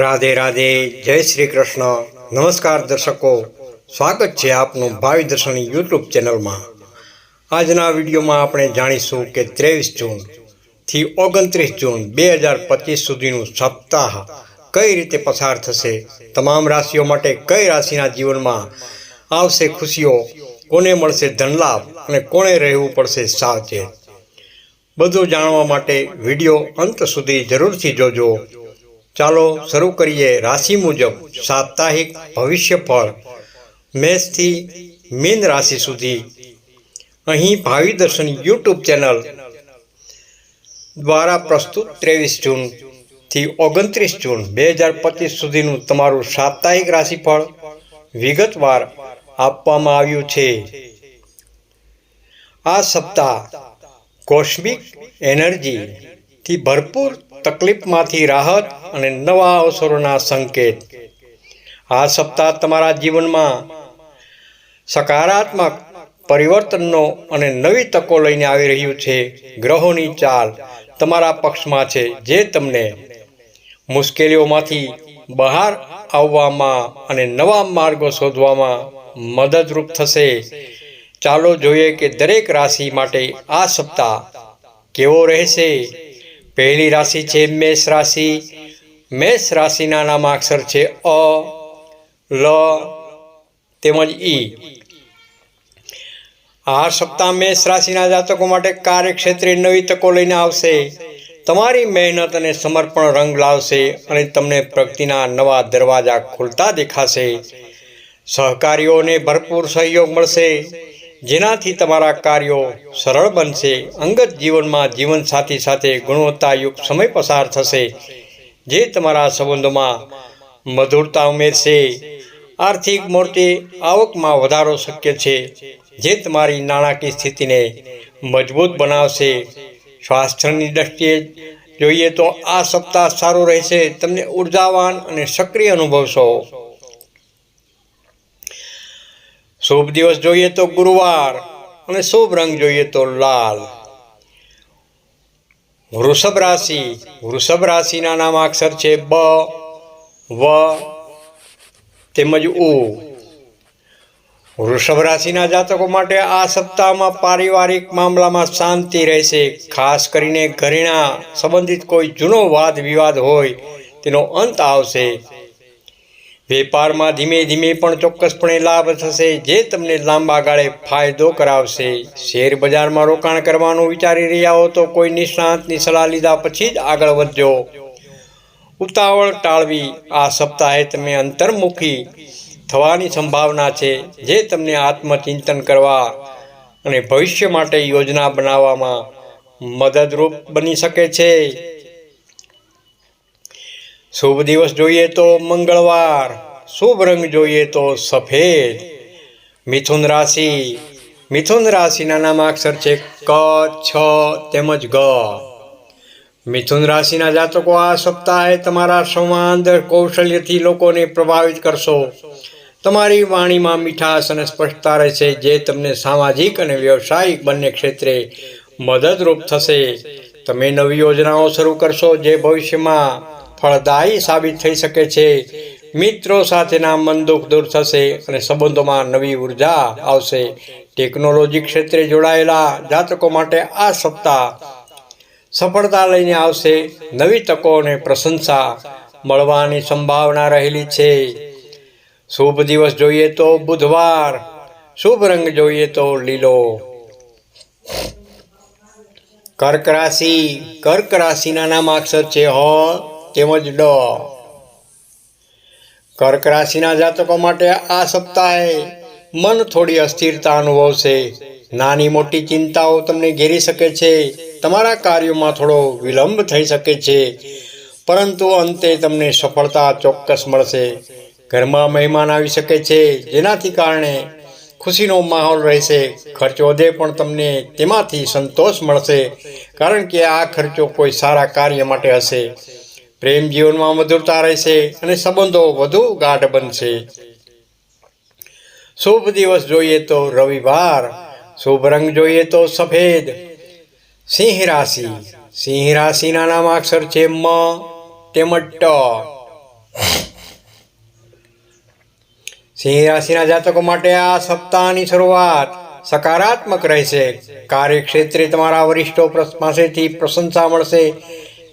રાધે રાધે, જય શ્રી કૃષ્ણ. નમસ્કાર દર્શકો, સ્વાગત છે આપનું ભાવિ દર્શન યુટ્યુબ ચેનલમાં. આજના વિડીયોમાં આપણે જાણીશું કે ત્રેવીસ જૂનથી ઓગણત્રીસ જૂન બે હજાર પચીસ સુધીનું સપ્તાહ કઈ રીતે પસાર થશે, તમામ રાશિઓ માટે કઈ રાશિના જીવનમાં આવશે ખુશીઓ, કોને મળશે ધનલાભ અને કોણે રહેવું પડશે સાવચેત. બધું જાણવા માટે વીડિયો અંત સુધી જરૂરથી જોજો. ચાલો શરૂ કરીએ રાશિ મુજબ સાપ્તાહિક ભવિષ્ય ફળ મેષથી મીન રાશિ સુધી. અહીં ભાવિ દર્શન યુટ્યુબ ચેનલ દ્વારા પ્રસ્તુત ત્રેવીસ જૂનથી ઓગણત્રીસ જૂન બે હજાર પચીસ સુધીનું તમારું સાપ્તાહિક રાશિફળ વિગતવાર આપવામાં આવ્યું છે. આ સપ્તાહ કોસ્મિક એનર્જીથી ભરપૂર તકલીફમાંથી રાહત અને નવા અવસરોના સંકેત. આ સપ્તાહ તમારા જીવનમાં સકારાત્મક પરિવર્તનનો અને નવી તકો લઈને આવી રહ્યું છે. ગ્રહોની ચાલ તમારા પક્ષમાં છે જે તમને મુશ્કેલીઓમાંથી બહાર આવવામાં અને નવા માર્ગો શોધવામાં મદદરૂપ થશે. ચાલો જોઈએ કે દરેક રાશિ માટે આ સપ્તાહ કેવો રહેશે? પહેલી રાશિ છે મેષ રાશિ. મેષ રાશિના નામાક્ષર છે અ, લ, તેમજ ઈ. આ સપ્તાહ મેષ રાશિના જાતકો માટે કાર્યક્ષેત્રે નવી તકો લઈને આવશે. તમારી મહેનત અને સમર્પણ રંગ લાવશે અને તમને પ્રગતિના નવા દરવાજા ખુલતા દેખાશે. સહકારીઓને ભરપૂર સહયોગ મળશે. જેનાથી તમારા કાર્યો સરળ બનશે, અંગત જીવનમાં જીવનસાથી સાથે ગુણવત્તાયુક્ત સમય પસાર થશે, જે તમારા સંબંધોમાં મધુરતા ઉમેરશે. આર્થિક મોરચે આવકમાં વધારો શક્ય છે, જે તમારી નાણાકીય સ્થિતિને મજબૂત બનાવશે. સ્વાસ્થ્યની દ્રષ્ટિએ જોઈએ તો આ સપ્તાહ સારું રહેશે, તમને ઉર્જાવાન અને સક્રિય અનુભવશો. શુભ દિવસ જોઈએ તો ગુરુવાર અને શુભ રંગ જોઈએ તો લાલ. વૃષભ રાશિ, વૃષભ રાશિના નામ અક્ષર છે બ, વ, તેમજ ઉ. વૃષભ રાશિના જાતકો માટે આ સપ્તાહમાં પારિવારિક મામલામાં શાંતિ રહેશે. ખાસ કરીને ઘરેણા સંબંધિત કોઈ જૂનો વાદ વિવાદ હોય, તેનો અંત આવશે. વેપારમાં ધીમે ધીમે પણ ચોક્કસપણે લાભ થશે, જે તમને લાંબા ગાળે ફાયદો કરાવશે. શેર બજારમાં રોકાણ કરવાનું વિચારી રહ્યા હો તો કોઈ નિષ્ણાંતની સલાહ લીધા પછી જ આગળ વધજો. ઉતાવળ ટાળવી. આ સપ્તાહે તમે અંતર્મુખી થવાની સંભાવના છે, જે તમને આત્મચિંતન કરવા અને ભવિષ્ય માટે યોજના બનાવવામાં મદદરૂપ બની શકે છે. શુભ દિવસ જોઈએ તો મંગળવાર, શુભ રંગ જોઈએ તો સફેદ. મિથુન રાશિ, મિથુન રાશિના નામાક્ષર છે ક, છ, તેમજ ગ. મિથુન રાશિના જાતકો આ સપ્તાહે તમારા સંવાદ કૌશલ્યથી લોકોને પ્રભાવિત કરશો. તમારી વાણીમાં મીઠાશ અને સ્પષ્ટતા રહેશે, જે તમને સામાજિક અને વ્યવસાયિક બંને ક્ષેત્રે મદદરૂપ થશે. તમે નવી યોજનાઓ શરૂ કરશો, જે ભવિષ્યમાં ફળદાયી સાબિત થઈ શકે છે. મિત્રો સાથેના મન દુઃખ દૂર થશે અને સંબંધોમાં નવી ઊર્જા આવશે. ટેકનોલોજી ક્ષેત્રે જોડાયેલા જાતકો માટે આ સપ્તાહ સફળતા લઈને આવશે. નવી તકો અને પ્રશંસા મળવાની સંભાવના રહેલી છે. શુભ દિવસ જોઈએ તો બુધવાર, શુભ રંગ જોઈએ તો લીલો. કર્ક રાશિ, કર્ક રાશિના નામ અક્ષર છે હ. તેમજ ડ. કર્ક રાશિના જાતકો માટે આ સપ્તાહે મન થોડી અસ્થિરતા અનુભવશે. નાની મોટી ચિંતાઓ તમને ઘેરી શકે છે. તમારા કાર્યોમાં થોડો વિલંબ થઈ શકે છે. પરંતુ અંતે તમને સફળતા ચોક્કસ મળશે. ઘરમાં મહેમાન આવી શકે છે. જેનાથી કારણે ખુશીનો માહોલ રહેશે. ખર્ચ વધે પણ તમને તેમાંથી સંતોષ મળશે. કારણ કે આ ખર્ચો કોઈ સારા કાર્ય માટે હશે. પ્રેમ જીવનમાં મધુરતા રહેશે અને સંબંધો વધુ ગાઢ બનશે. શુભ દિવસ જોઈએ તો રવિવાર, શુભ રંગ જોઈએ તો સફેદ. સિંહ રાશિ, સિંહ રાશિના નામ અક્ષર છે મ, તેમજ ટ. સિંહ રાશિના જાતકો માટે આ સપ્તાહની શરૂઆત સકારાત્મક રહેશે. કાર્યક્ષેત્રે તમારા વરિષ્ઠો પાસેથી પ્રશંસા મળશે.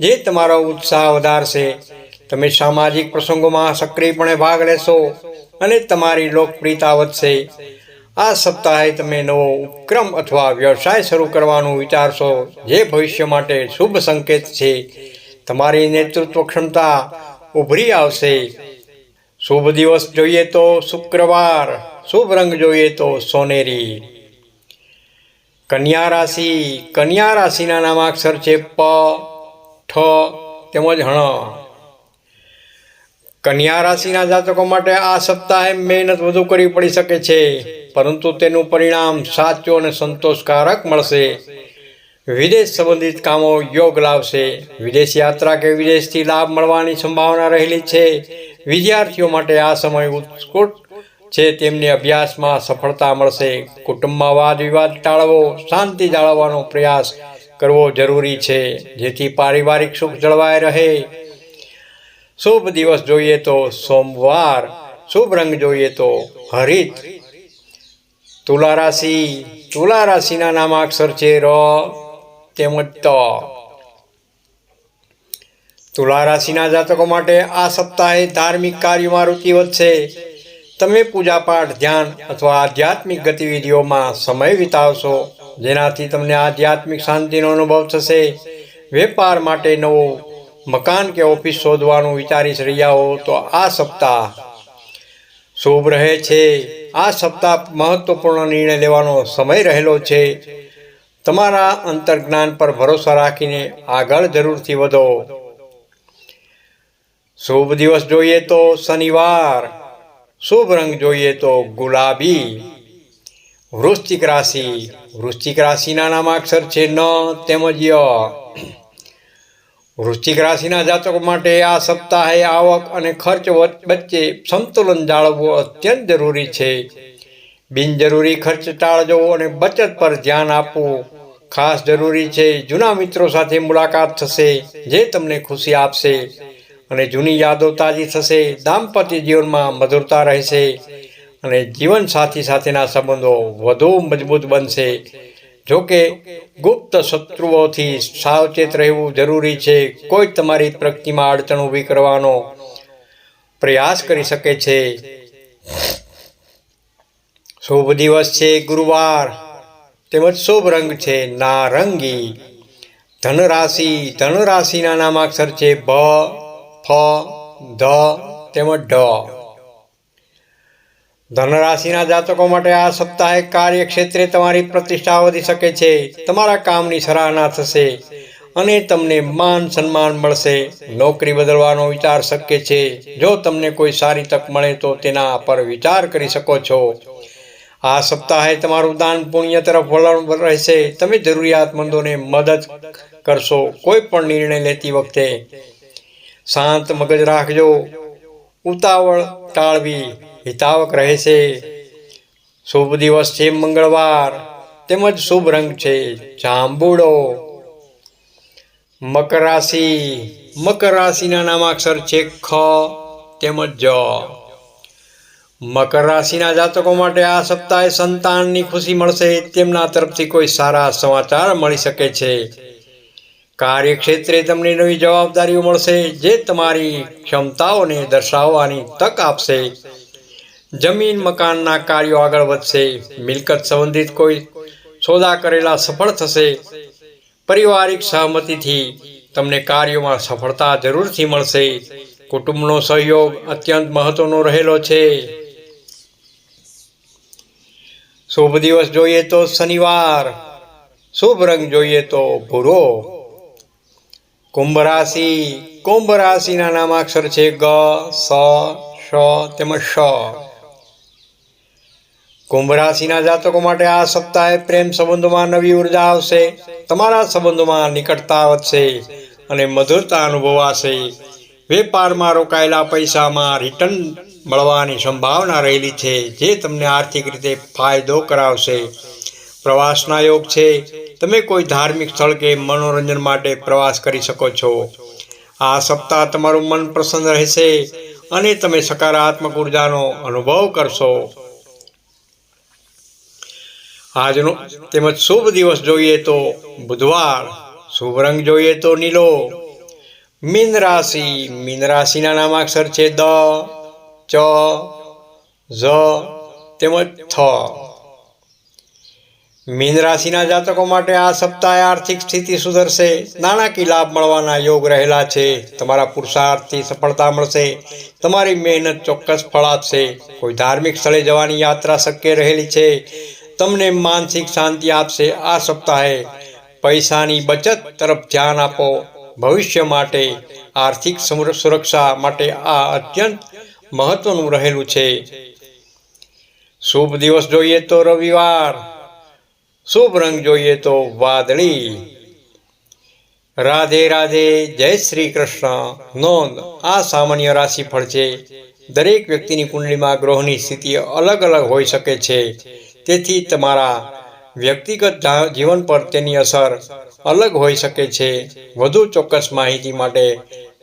જે તમારો ઉત્સાહ વધારશે, તમે સામાજિક પ્રસંગોમાં સક્રિયપણે ભાગ લેશો અને તમારી લોકપ્રિયતા વધશે. આ સપ્તાહે તમે નવો ઉપક્રમ અથવા વ્યવસાય શરૂ કરવાનું વિચારશો, જે ભવિષ્ય માટે શુભ સંકેત છે. તમારી નેતૃત્વ ક્ષમતા ઉભરી આવશે. શુભ દિવસ જોઈએ તો શુક્રવાર, શુભ રંગ જોઈએ તો સોનેરી. કન્યા રાશિ, કન્યા રાશિના નામાક્ષર છે પ. ઠ તેમજ હણ. કન્યા રાશિના જાતકો માટે આ સપ્તાહે મહેનત વધુ કરવી પડી શકે છે, પરંતુ તેનું પરિણામ સાચું અને સંતોષકારક મળશે. વિદેશ સંબંધિત કામો યોગ લાવશે. વિદેશ યાત્રા કે વિદેશથી લાભ મળવાની સંભાવના રહેલી છે. વિદ્યાર્થીઓ માટે આ સમય ઉત્કૃષ્ટ છે, તેમને અભ્યાસમાં સફળતા મળશે. કુટુંબમાં વાદ વિવાદ ટાળવો, શાંતિ જાળવવાનો પ્રયાસ કરવો જરૂરી છે. જેથી પારિવારિક સુખ જળવાઈ રહે. શુભ દિવસ જોઈએ તો સોમવાર, શુભ રંગ જોઈએ તો હરિત. તુલા રાશિ, તુલા રાશિના નામાક્ષર છે ર, તેમજ ત. તુલા રાશિના જાતકો માટે આ સપ્તાહે ધાર્મિક કાર્યોમાં રુચિ વધશે. તમે પૂજાપાઠ, ધ્યાન અથવા આધ્યાત્મિક ગતિવિધિઓમાં સમય વિતાવશો. જેનાથી તમને આધ્યાત્મિક શાંતિનો અનુભવ થશે. વેપાર માટે નવો મકાન કે ઓફિસ શોધવાનું વિચારી રહ્યા હો તો આ સપ્તાહ શુભ રહે છે. આ સપ્તાહ મહત્વપૂર્ણ નિર્ણય લેવાનો સમય રહેલો છે. તમારા અંતર્જ્ઞાન પર ભરોસા રાખીને આગળ જરૂરથી વધો. શુભ દિવસ જોઈએ તો શનિવાર, શુભ રંગ જોઈએ તો ગુલાબી, વૃશ્ચિક રાશિ વૃશ્ચિક રાશિના નામાક્ષર છે ન તેમજ ય વૃશ્ચિક રાશિના જાતકો માટે આ સપ્તાહે આવક અને ખર્ચ વચ- વચ્ચે સંતુલન જાળવવું અત્યંત જરૂરી છે. બિનજરૂરી ખર્ચ ટાળજો અને બચત પર ધ્યાન આપવું ખાસ જરૂરી છે, જૂના મિત્રો સાથે મુલાકાત થશે, જે તમને ખુશી આપશે અને જૂની યાદો તાજી થશે. દાંપત્ય જીવનમાં મધુરતા રહેશે. અને જીવનસાથી સાથેના સંબંધો વધુ મજબૂત બનશે. જોકે ગુપ્ત શત્રુઓથી સાવચેત રહેવું જરૂરી છે. કોઈ તમારી પ્રગતિમાં અડચણ ઊભી કરવાનો પ્રયાસ કરી શકે છે. શુભ દિવસ છે, ગુરુવાર. તેમજ શુભ રંગ છે, નારંગી. ધનરાશિ, ધનરાશિના નામાક્ષર છે ભ ફ, ધ તેમજ ઢ. ધનરાશિના જાતકો માટે આ સપ્તાહે કાર્યક્ષેત્રે તમારી પ્રતિષ્ઠા વધી શકે છે. તમારા કામની સરાહના થશે અને તમને માન સન્માન મળશે. નોકરી બદલવાનો વિચાર શક્ય છે. જો તમને કોઈ સારી તક મળે તો તેના પર વિચાર કરી શકો છો. આ સપ્તાહે તમારું દાન પુણ્ય તરફ વલણ રહેશે. તમે જરૂરિયાતમંદોને મદદ કરશો. કોઈ પણ નિર્ણય લેતી વખતે શાંત મગજ રાખજો. ઉતાવળ ટાળવી. હિતાવક રહેશે શુભ દિવસ છે મંગળવાર, તેમજ શુભ રંગ છે જાંબુડો. મકર રાશિ, મકર રાશિના નામાક્ષર છે ખ, તેમજ જ. મકર રાશિના જાતકો માટે આ સપ્તાહે સંતાનની ખુશી મળશે, તેમના તરફથી કોઈ સારા સમાચાર મળી શકે છે. કાર્યક્ષેત્રે તમને નવી જવાબદારીઓ મળશે, જે તમારી ક્ષમતાઓને દર્શાવવાની તક આપશે. જમીન મકાનના કાર્યો આગળ વધશે, મિલકત સંબંધિત કોઈ સોદા કરેલા સફળ થશે. પારિવારિક સહમતિથી તમને કાર્યોમાં સફળતા જરૂરથી મળશે. કુટુંબનો સહયોગ અત્યંત મહત્વનો રહેલો છે. શુભ દિવસ જોઈએ તો શનિવાર, શુભ રંગ જોઈએ તો ભૂરો. કુંભ રાશિ, કુંભ રાશિના નામાક્ષર છે ગ, સ તેમજ શ કુંભ રાશિના જાતકો માટે આ સપ્તાહે પ્રેમ સંબંધોમાં નવી ઊર્જા આવશે, તમારા સંબંધોમાં નિકટતા વધશે અને મધુરતા અનુભવાશે. વેપારમાં રોકાયેલા પૈસામાં રિટર્ન મળવાની સંભાવના રહેલી છે, જે તમને આર્થિક રીતે ફાયદો કરાવશે. પ્રવાસના યોગ છે, તમે કોઈ ધાર્મિક સ્થળ કે મનોરંજન માટે પ્રવાસ કરી શકો છો. આ સપ્તાહ તમારું મન પ્રસન્ન રહેશે અને તમે સકારાત્મક ઉર્જાનો અનુભવ કરશો. આજનો તેમજ શુભ દિવસ જોઈએ તો બુધવાર, શુભ રંગ જોઈએ તો નીલો. મીન રાશિ, મીન રાશિના નામાક્ષર છે દ, ચ, ઝ, તેમજ થ. મીન રાશિના જાતકો માટે આ સપ્તાહે આર્થિક સ્થિતિ સુધરશે. નાણાકીય લાભ મળવાના યોગ રહેલા છે. તમારા પુરુષાર્થથી સફળતા મળશે. તમારી મહેનત ચોક્કસ ફળ આપશે. કોઈ ધાર્મિક સ્થળે જવાની યાત્રા શક્ય રહેલી છે. તમને માનસિક શાંતિ આપશે આ સપ્તાહે. પૈસાની બચત તરફ ધ્યાન આપો. ભવિષ્ય માટે, આર્થિક સુરક્ષા માટે આ અત્યંત મહત્વનું રહેલું છે. શુભ દિવસ જોઈએ તો રવિવાર, શુભ રંગ જોઈએ તો વાદળી. રાધે રાધે, જય શ્રી કૃષ્ણ. નોંધ, આ સામાન્ય રાશિફળ છે. દરેક વ્યક્તિની કુંડળીમાં ગ્રહોની સ્થિતિ અલગ અલગ હોઈ શકે છે. તેથી તમારા વ્યક્તિગત જીવન પર તેની અસર અલગ હોઈ શકે છે. વધુ ચોક્કસ માહિતી માટે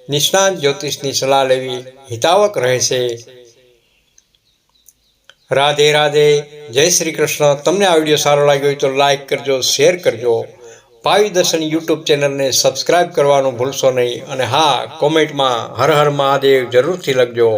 નિષ્ણાંત જ્યોતિષની સલાહ લેવી હિતાવક રહેશે. રાધે રાધે. જય શ્રી કૃષ્ણ. તમને આ વીડિયો સારો લાગ્યો હોય તો લાઈક કરજો, શેર કરજો. પાવી દર્શન યુટ્યુબ ચેનલને સબસ્ક્રાઇબ કરવાનું ભૂલશો નહીં. અને હા, કોમેન્ટમાં હર હર મહાદેવ જરૂરથી લખજો.